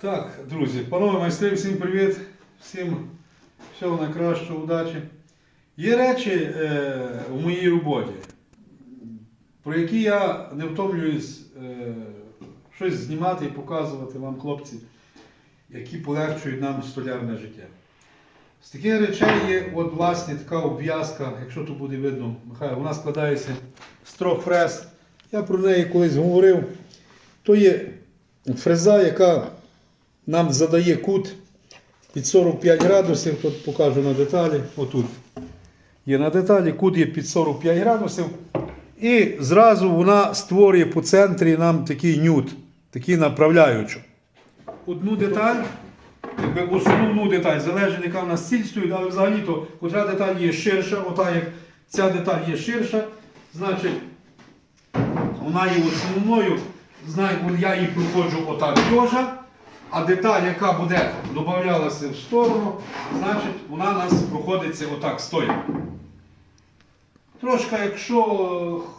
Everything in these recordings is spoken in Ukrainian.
Так, друзі, панове майстри, всім привіт, всім всього найкращого, удачі. Є речі е, в моїй роботі, про які я не втомлююсь е, щось знімати і показувати вам, хлопці, які полегшують нам столярне життя. З таких речей є от, власне, така обв'язка, якщо тут буде видно, Михайло, вона складається з трьох фрез. Я про неї колись говорив. То є фреза, яка нам задає кут під 45 градусів. Тут покажу на деталі. Отут є на деталі, кут є під 45 градусів. І зразу вона створює по центрі нам такий нют, такий направляючий. Одну деталь, якби основну деталь, залежить, яка в нас ціль стоїть, але взагалі-то котра деталь є ширша, ота як ця деталь є ширша, значить вона є основною, знаю, от я її проходжу отак льожа, а деталь, яка буде додавалася в сторону, значить вона у нас проходиться отак стоя. Трошки, якщо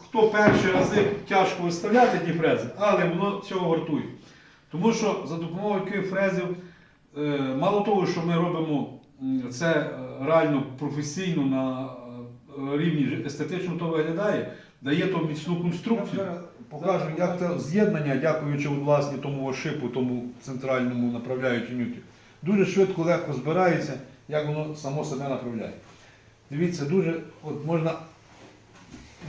хто перші рази тяжко виставляти ті фрези, але воно цього вартує. Тому що за допомогою таких фрезів, е, мало того, що ми робимо це е, реально професійно на е, рівні естетично то виглядає, дає то міцну конструкцію. Покажу, як це з'єднання, дякуючи власне тому шипу, тому центральному направляючому нюті. Дуже швидко, легко збирається, як воно само себе направляє. Дивіться, дуже от можна,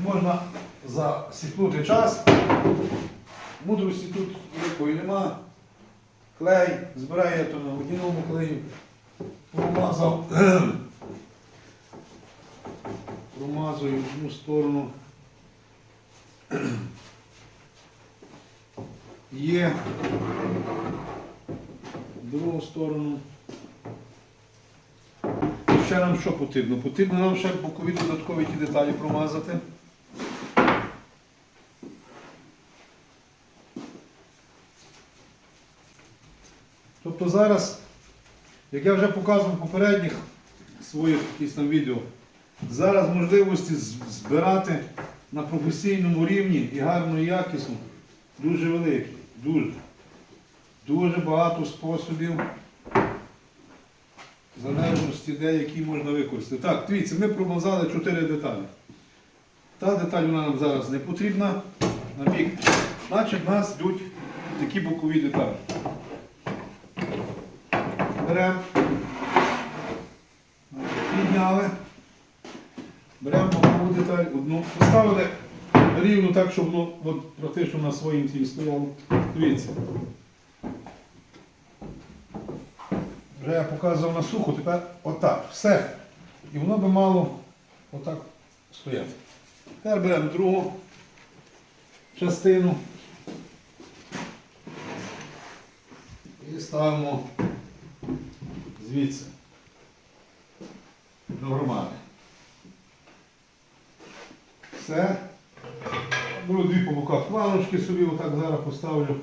можна засікнути час. Мудрості тут великої нема. Клей, збирає то на водяному клею. Промазав. Промазую в одну сторону. Є. Другу сторону. Ще нам що потрібно? Потрібно нам ще бокові додаткові ті деталі промазати. Тобто зараз, як я вже показував в попередніх своїх якісь там відео, зараз можливості збирати на професійному рівні і гарно і якісно дуже великі. Дуже. Дуже багато способів залежності, де які можна використати. Так, дивіться, ми промазали чотири деталі. Та деталь вона нам зараз не потрібна на бік. Значить, в нас йдуть такі бокові деталі. Беремо. Підняли. Беремо бокову деталь, одну. Поставили рівно так, щоб воно от, практично на своїм цій стояло. Дивіться. Вже я показував на суху, тепер отак. Все. І воно би мало отак стояти. Тепер беремо другу частину. І ставимо звідси до громади. Все. Беру дві по боках планочки собі, отак зараз поставлю.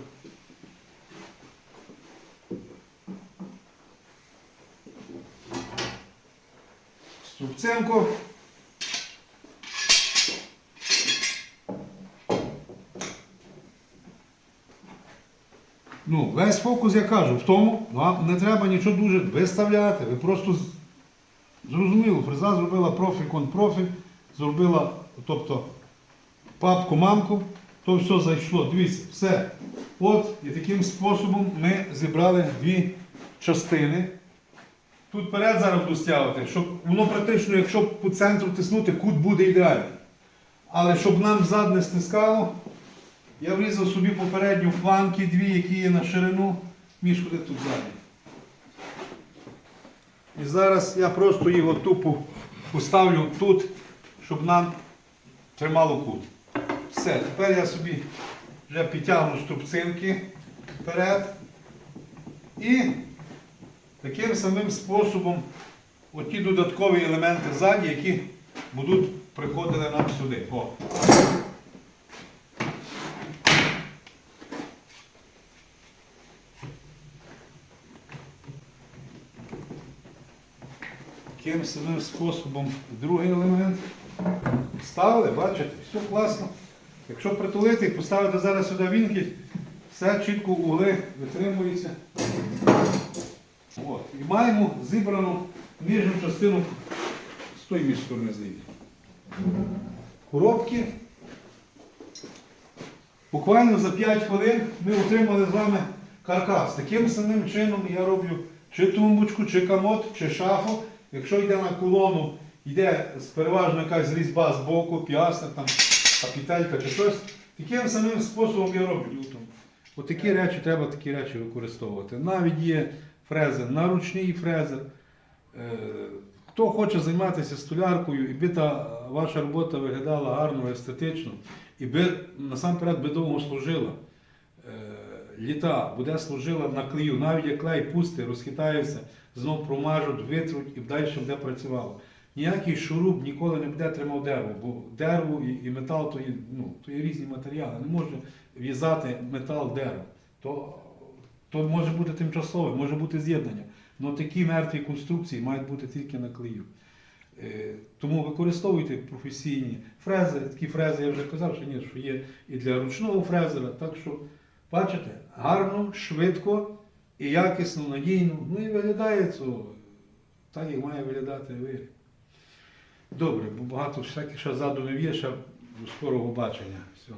Струбценко. Ну, весь фокус я кажу в тому, вам не треба нічого дуже виставляти. Ви просто зрозуміло, фреза зробила профіль-конпрофіль, зробила, тобто папку мамку, то все зайшло. Дивіться, все. От і таким способом ми зібрали дві частини. Тут перед зараз буду стягувати, щоб воно практично, якщо по центру тиснути, кут буде ідеальний. Але щоб нам зад не стискало, я врізав собі попередню фланки дві, які є на ширину, між куди тут ззаді. І зараз я просто його тупо поставлю тут, щоб нам тримало кут. Все, тепер я собі вже підтягну струбцинки вперед. І таким самим способом оті додаткові елементи ззаді, які будуть приходили нам сюди. О. Таким самим способом другий елемент. Ставили, бачите, все класно. Якщо притулити і поставити зараз сюди вінки, все чітко угли витримується. От. І маємо зібрану нижню частину з тої між сторони зліві. Коробки. Буквально за 5 хвилин ми отримали з вами каркас. Таким самим чином я роблю чи тумбочку, чи комод, чи шафу. Якщо йде на колону, йде переважно якась різьба з боку, піасна, там, капітелька чи щось. Таким самим способом я роблю. От такі речі треба такі речі використовувати. Навіть є фрезер, наручний фрезер. Е, Хто хоче займатися столяркою, і би та ваша робота виглядала гарно, естетично, і би насамперед би довго служила. Е, Літа буде служила на клею, навіть як клей пусти, розхитається, знов промажуть, витруть і далі буде працювало. Ніякий шуруп ніколи не буде тримав дерево, бо дерево і, і метал то є, ну, то є різні матеріали. Не можна в'язати метал дерево. То, то може бути тимчасове, може бути з'єднання. Але такі мертві конструкції мають бути тільки на клею. Е, Тому використовуйте професійні фрези. Такі фрези я вже казав, що ні, що є і для ручного фрезера. Так що, бачите, гарно, швидко і якісно, надійно. Ну і виглядає це так, як має виглядати виріб. Добре, бо багато всяких ще задумів є, ще скорого бачення. Все.